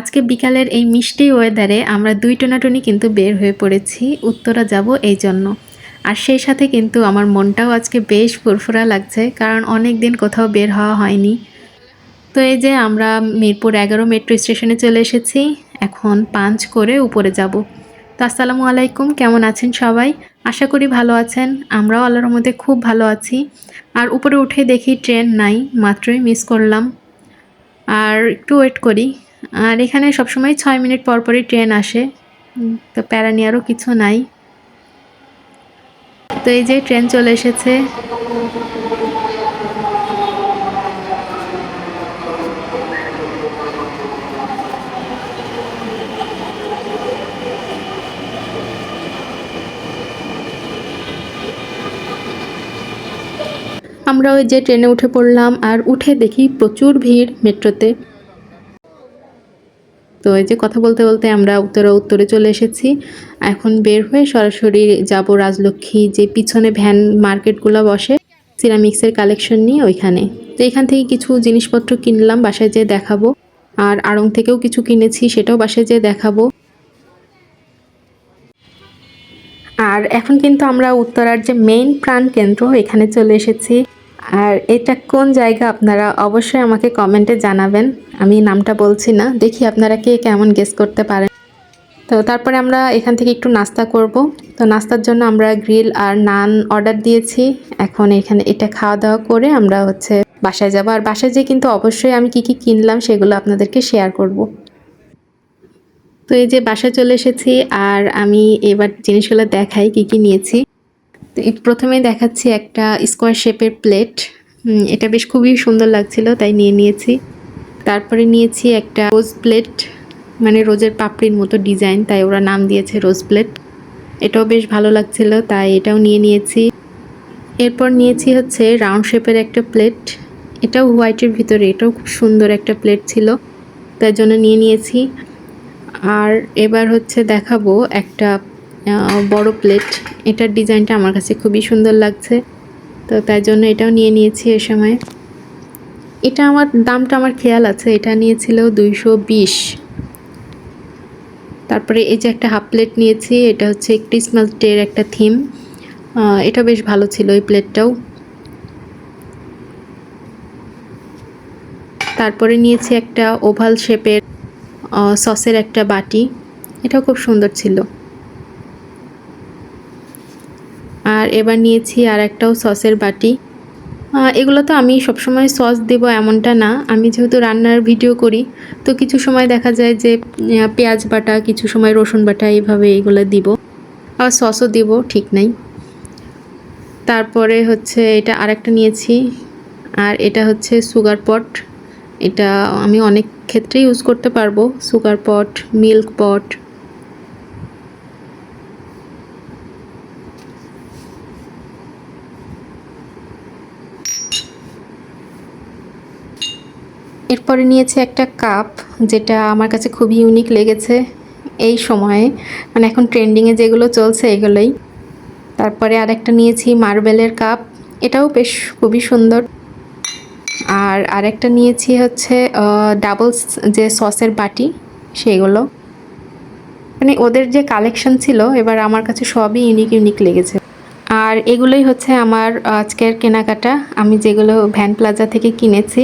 আজকে বিকালের এই মিষ্টি ওয়েদারে আমরা দুই টোনাটুনি কিন্তু বের হয়ে পড়েছি, উত্তরা যাব এই জন্য। আর সেই সাথে কিন্তু আমার মনটাও আজকে বেশ ফুরফুরা লাগছে, কারণ অনেক দিন কোথাও বের হওয়া হয়নি। তো এই যে আমরা মিরপুর এগারো মেট্রো স্টেশনে চলে এসেছি, এখন পাঞ্চ করে উপরে যাব। তো আসসালামু আলাইকুম, কেমন আছেন সবাই? আশা করি ভালো আছেন, আমরাও আল্লাহর মধ্যে খুব ভালো আছি। আর উপরে উঠে দেখি ট্রেন নাই, মাত্রই মিস করলাম। আর একটু ওয়েট করি। আর এখানে সবসময় ছয় মিনিট পর পরই ট্রেন আসে। তো প্যারা নেওয়ারও কিছু নাই। তো এই যে ট্রেন চলে এসেছে। আমরা ওই যে ট্রেনে উঠে পড়লাম আর উঠে দেখি প্রচুর ভিড় মেট্রোতে। তো এই যে কথা বলতে বলতে আমরা উত্তরা উত্তরে চলে এসেছি। এখন বের হয়ে সরাসরি যাব রাজলক্ষ্মী যে পিছনে ভ্যান মার্কেটগুলো বসে, সিরামিক্সের কালেকশন নিয়ে ওইখানে। তো এখান থেকে কিছু জিনিসপত্র কিনলাম, বাসায় যেয়ে দেখাবো। আর আড়ং থেকেও কিছু কিনেছি, সেটাও বাসায় যেয়ে দেখাবো। আর এখন কিন্তু আমরা উত্তরার যে মেইন প্রাণ কেন্দ্র এখানে চলে এসেছি। আর এটা কোন জায়গা আপনারা অবশ্যই আমাকে কমেন্টে জানাবেন। আমি নামটা বলছি না। দেখি আপনারা কে কেমন গেস করতে পারেন। তো তারপরে আমরা এখান থেকে একটু নাস্তা করব। তো নাস্তার জন্য আমরা গ্রিল আর নান অর্ডার দিয়েছি। এখন এখানে এটা খাওয়া দাওয়া করে আমরা হচ্ছে বাসায় যাব। আর বাসায় যেয়ে কিন্তু অবশ্যই আমি কি কি কিনলাম সেগুলো আপনাদেরকে শেয়ার করব। তো এই যে বাসায় চলে এসেছি আর আমি এবার জিনিসগুলো দেখাই কি কি নিয়েছি। তো প্রথমে দেখাচ্ছি একটা স্কোয়ার শেপের প্লেট। এটা বেশ খুবই সুন্দর লাগছিল, তাই নিয়ে নিয়েছি। তারপরে নিয়েছি একটা রোজ প্লেট মানে রোজের পাপড়ির মতো ডিজাইন, তাই ওরা নাম দিয়েছে রোজ প্লেট। এটাও বেশ ভালো লাগছিল, তাই এটাও নিয়ে নিয়েছি। এরপর নিয়েছি হচ্ছে রাউন্ড শেপের একটা প্লেট। এটাও হোয়াইটের ভিতরে, এটাও খুব সুন্দর একটা প্লেট ছিল তার জন্য নিয়ে নিয়েছি। আর এবার হচ্ছে দেখাবো একটা বড় প্লেট এটার ডিজাইনটা আমার কাছে খুবই সুন্দর লাগছে। তো তাই জন্য এটাও নিয়ে নিয়েছি এ সময়। এটা আমার, দামটা আমার খেয়াল আছে। এটা নিয়েছিল দুইশো বিশ। তারপরে এই যে একটা হাফ প্লেট নিয়েছি, এটা হচ্ছে ক্রিসমাস ডের একটা থিম এটা বেশ ভালো ছিল এই প্লেটটাও তারপরে নিয়েছি একটা ওভাল শেপের সসের একটা বাটি। এটাও খুব সুন্দর ছিল। আর এবার নিয়েছি আর একটাও সসের বাটি। এগুলো তো আমি সবসময় সস দেব এমনটা না। আমি যেহেতু রান্নার ভিডিও করি, তো কিছু সময় দেখা যায় যে পেঁয়াজ বাটা, কিছু সময় রসুন বাটা এইভাবে এগুলো দিব। আর সসও দিব, ঠিক নাই। তারপরে হচ্ছে এটা আরেকটা নিয়েছি, আর এটা হচ্ছে সুগার পট। এটা আমি অনেক ক্ষেত্রে ইউজ করতে পারব, সুগার পট, মিল্ক পট। এরপরে নিয়েছি একটা কাপ, যেটা আমার কাছে খুবই ইউনিক লেগেছে এই সময়ে। মানে এখন ট্রেন্ডিংয়ে যেগুলো চলছে এগুলোই। তারপরে আরেকটা নিয়েছি মার্বেলের কাপ, এটাও বেশ খুবই সুন্দর। আর আরেকটা নিয়েছি হচ্ছে ডাবল যে সসের বাটি, সেগুলো। মানে ওদের যে কালেকশন ছিল, এবার আমার কাছে সবই ইউনিক ইউনিক লেগেছে। আর এগুলোই হচ্ছে আমার আজকের কেনাকাটা। আমি যেগুলো ভ্যান প্লাজা থেকে কিনেছি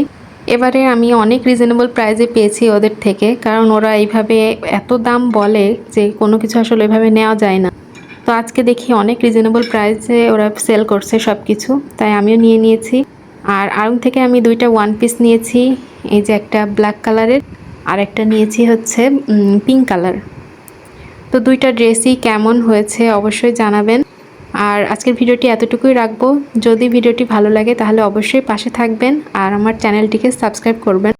এবারে আমি অনেক রিজনেবল প্রাইসে পেয়েছি ওদের থেকে, কারণ ওরা এইভাবে এত দাম বলে যে কোনো কিছু আসলে এভাবে নেওয়া যায় না। তো আজকে দেখি অনেক রিজনেবল প্রাইসে ওরা সেল করছে সব কিছু তাই আমিও নিয়ে নিয়েছি। আর আড়ং থেকে আমি দুইটা ওয়ান পিস নিয়েছি, এই যে একটা ব্ল্যাক কালারের আর একটা নিয়েছি হচ্ছে পিঙ্ক কালার তো দুইটা ড্রেসই কেমন হয়েছে অবশ্যই জানাবেন। আর আজকের ভিডিওটি এতটুকুই রাখব। যদি ভিডিওটি ভালো লাগে তাহলে অবশ্যই পাশে থাকবেন আর আমার চ্যানেলটিকে সাবস্ক্রাইব করবেন।